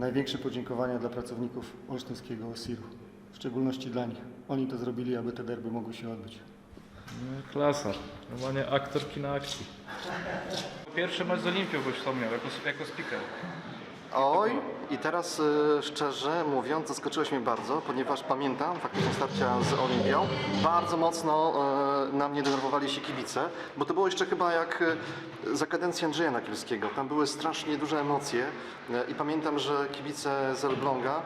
największe podziękowania dla pracowników olsztyńskiego OSIR-u, w szczególności dla nich. Oni to zrobili, aby te derby mogły się odbyć. No, klasa. Normalnie aktor kina akcji. Pierwszy mecz z Olimpią byś wspomniał, jako, jako speaker. Oj, i teraz y, szczerze mówiąc, zaskoczyłeś mnie bardzo, ponieważ pamiętam faktycznie starcia z Olimpią. Bardzo mocno y, na mnie denerwowali się kibice, bo to było jeszcze chyba jak y, za kadencji Andrzeja Nakielskiego. Tam były strasznie duże emocje i pamiętam, że kibice z Elbląga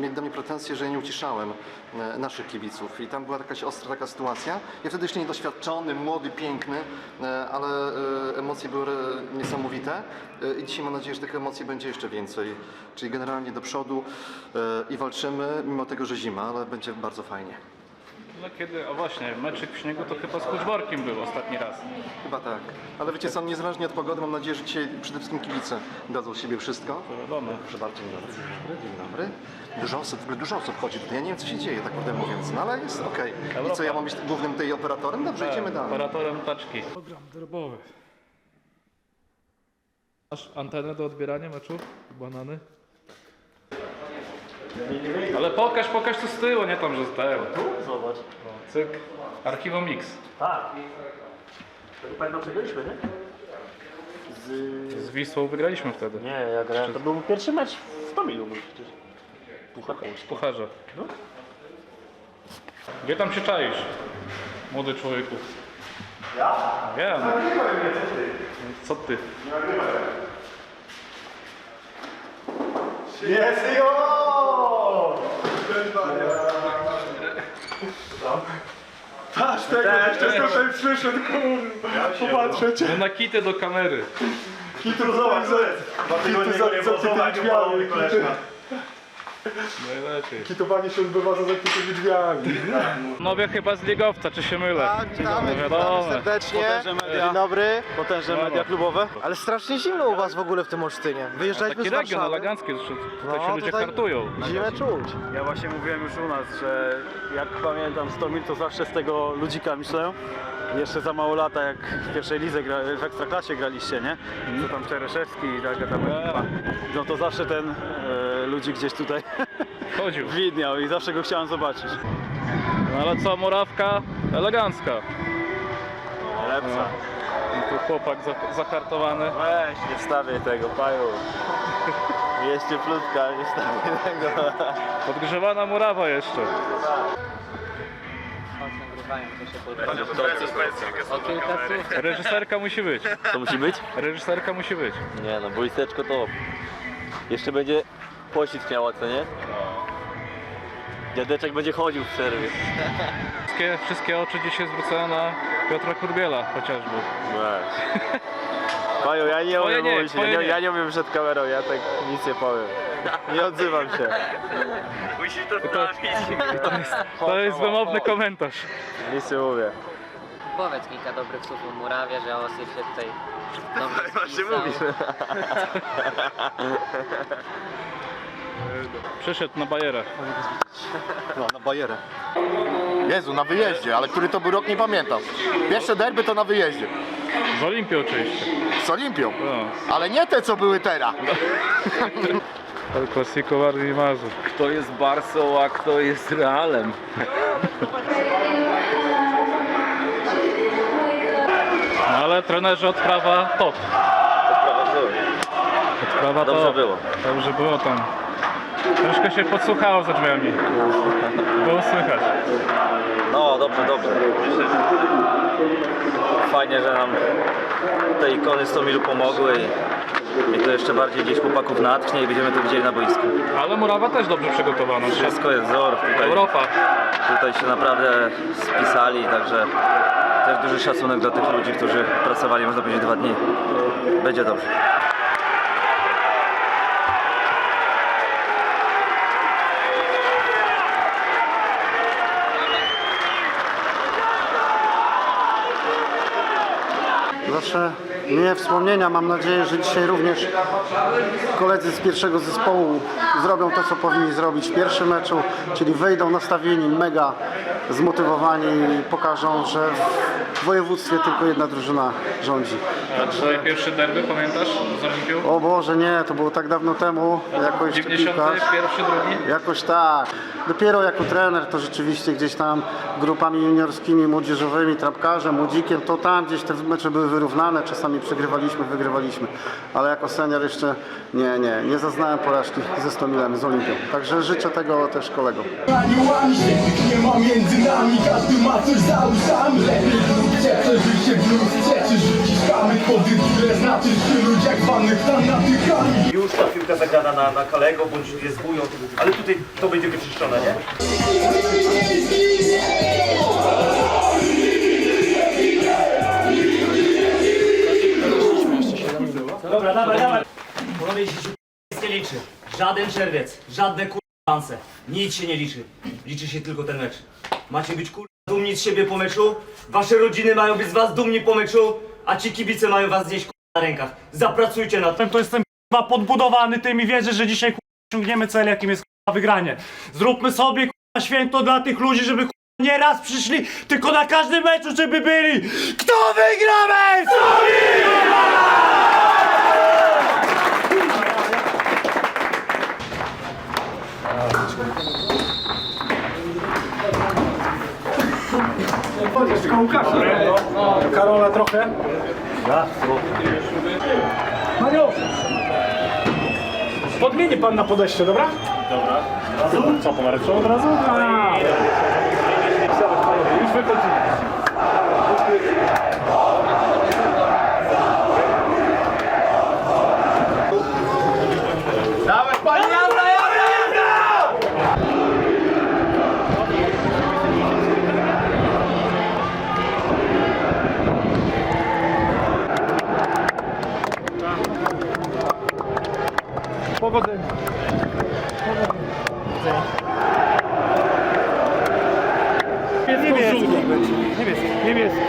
mieli do mnie pretensje, że ja nie uciszałem naszych kibiców. I tam była jakaś ostra taka sytuacja. Ja wtedy jeszcze niedoświadczony, młody, piękny, ale emocje były niesamowite. I dzisiaj mam nadzieję, że tych emocji będzie jeszcze więcej. Czyli generalnie do przodu y, i walczymy, mimo tego, że zima, ale będzie bardzo fajnie. No kiedy, o właśnie, meczyk w śniegu to chyba z Kuczborkiem był ostatni raz. Chyba tak. Ale wiecie co, niezależnie od pogody, mam nadzieję, że dzisiaj przede wszystkim kibice dadzą z siebie wszystko. To wiadomo. Proszę bardzo, dzień dobry. Dzień dobry. Dużo osób, w ogóle dużo osób chodzi tutaj. Ja nie wiem, co się dzieje, tak prawdę mówiąc, no ale jest okej. I co, ja mam być głównym tej operatorem? Dobrze, idziemy dalej. Operatorem taczki. Program derbowy. Masz antenę do odbierania meczu? Banany? Ale pokaż, pokaż co z tyłu, nie tam, że z tyłu. Zobacz. O, cyk. Archiwum Mix. Tak. To pamiętam przegraliśmy, nie? Z... Z Wisłą wygraliśmy wtedy. Nie, ja grałem. To był pierwszy mecz w Tomilu przecież. Puchar Z pucharza. No. Gdzie tam się czaisz, młody człowieku? Ja? Wiem. Co ty? Jest jo! Patrz tego, jeszcze tutaj przyszedł, kurwa, popatrzeć. No na kitę do kamery. Kitu, zobacz, Kitu za, za tymi drzwiami, kitu, Najlepiej. kitowanie się odbywa za zamkniętymi drzwiami. Panowie chyba z ligowca, czy się mylę? Tak, witamy, witamy serdecznie. Potężne media. Dzień dobry. Potężne Brawo. media klubowe. Ale strasznie zimno u was w ogóle w tym Olsztynie. Wyjeżdżaliśmy Taki z region Warszawy. elegancki, zresztą tutaj się No, ludzie tutaj kartują. Zimę czuć. Ja właśnie mówiłem już u nas, że jak pamiętam 100 mil, to zawsze z tego ludzika myślę. Jeszcze za mało lata, jak w pierwszej lidze, gra, w Ekstraklasie graliście, nie? Co tam Czereszewski i taka tam ekipa. No to zawsze ten e, ludzik gdzieś tutaj Chodził. widniał i zawsze go chciałem zobaczyć. No ale co, murawka elegancka. Lepsza. No tu chłopak za- zakartowany. Weź, nie wstawiaj tego, paju. Jest cieplutka, nie wstawiaj tego. Podgrzewana murawa jeszcze. Reżyserka musi być. To musi być? Reżyserka musi być. Nie no, boisteczko to... Jeszcze będzie pościg miała, co nie? Dziadeczek będzie chodził w przerwie. Wszystkie, wszystkie oczy dzisiaj zwrócone na Piotra Kurbiela chociażby. Weź. Paju, ja nie Twoje umiem nie, mówić, twoje nie, nie. ja nie umiem przed kamerą, ja tak nic nie powiem. Nie odzywam się. Musisz to To, to jest, to jest wymowny komentarz. Nic nie mówię. Powiedz kilka dobrych słów o Murawie, że Osir się tutaj dobrze Właśnie spisał. mówisz. Przyszedł na bajerę. No, na bajerę. Jezu, na wyjeździe, ale który to był rok nie pamiętam. Pierwsze derby to na wyjeździe. Z Olimpii oczywiście. Z Olimpią. No. Ale nie te, co były teraz. El Clasico Warmii i Mazur. Kto jest Barsą, a kto jest Realem? No ale trenerzy odprawa top. Odprawa Dobrze top. było. Dobrze było tam. Troszkę się podsłuchało za drzwiami. Było słychać. No, dobrze, dobrze. Fajnie, że nam te ikony z Tomilu pomogły i, i to jeszcze bardziej gdzieś chłopaków natchnie i będziemy to widzieli na boisku. Ale Murawa też dobrze przygotowana. Wszystko jest wzór. Tutaj, Europa. tutaj się naprawdę spisali, także też duży szacunek dla tych ludzi, którzy pracowali, można powiedzieć, dwa dni. Będzie dobrze. Zawsze miłe wspomnienia. Mam nadzieję, że dzisiaj również koledzy z pierwszego zespołu zrobią to, co powinni zrobić w pierwszym meczu, czyli wejdą nastawieni mega zmotywowani i pokażą, że w województwie tylko jedna drużyna rządzi. A twoje pierwsze derby pamiętasz z Olimpią? O Boże, nie, to było tak dawno temu, jako jeszcze 91, piłkarz. drugi? Jakoś tak. Dopiero jako trener to rzeczywiście gdzieś tam grupami juniorskimi, młodzieżowymi, trapkarzem, młodzikiem, to tam gdzieś te mecze były wyrównane, czasami przegrywaliśmy, wygrywaliśmy. Ale jako senior jeszcze nie, nie, nie zaznałem porażki ze Stomilem, z Olimpią. Także życzę tego też kolegom. Nie ma między nami Każdy ma coś za uszami Lepiej ludzie przeżyj się w lustrze Czy rzucisz kamyk pod które znaczy przy ludziach zwanych fanatykami Już ta piłka zagrana na, na kolego, bądź jest wują, ale tutaj to będzie wyczyszczone, nie? Dobra, dawaj, dawaj. Panowie, się nic nie liczy. Żaden czerwiec, żadne kurwanse. Nic się nie liczy. Liczy się tylko ten mecz. Macie być kur... dumni z siebie po meczu, wasze rodziny mają być z was dumni po meczu, a ci kibice mają was kur... na rękach. Zapracujcie na to. to jestem k***a podbudowany tym i wierzę, że dzisiaj k***a, osiągniemy cel, jakim jest k***a, wygranie. Zróbmy sobie k***a, święto dla tych ludzi, żeby k***a, nie raz przyszli, tylko na każdym meczu, żeby byli. Kto wygra mecz? Karola trochę. Mario! Podmieni pan na podejście, dobra? Dobra. Co, pomarańczową od razu? A. Już wychodzimy. Powodzenia. Powodzenia. Niebieski. Niebieski. Niebieski.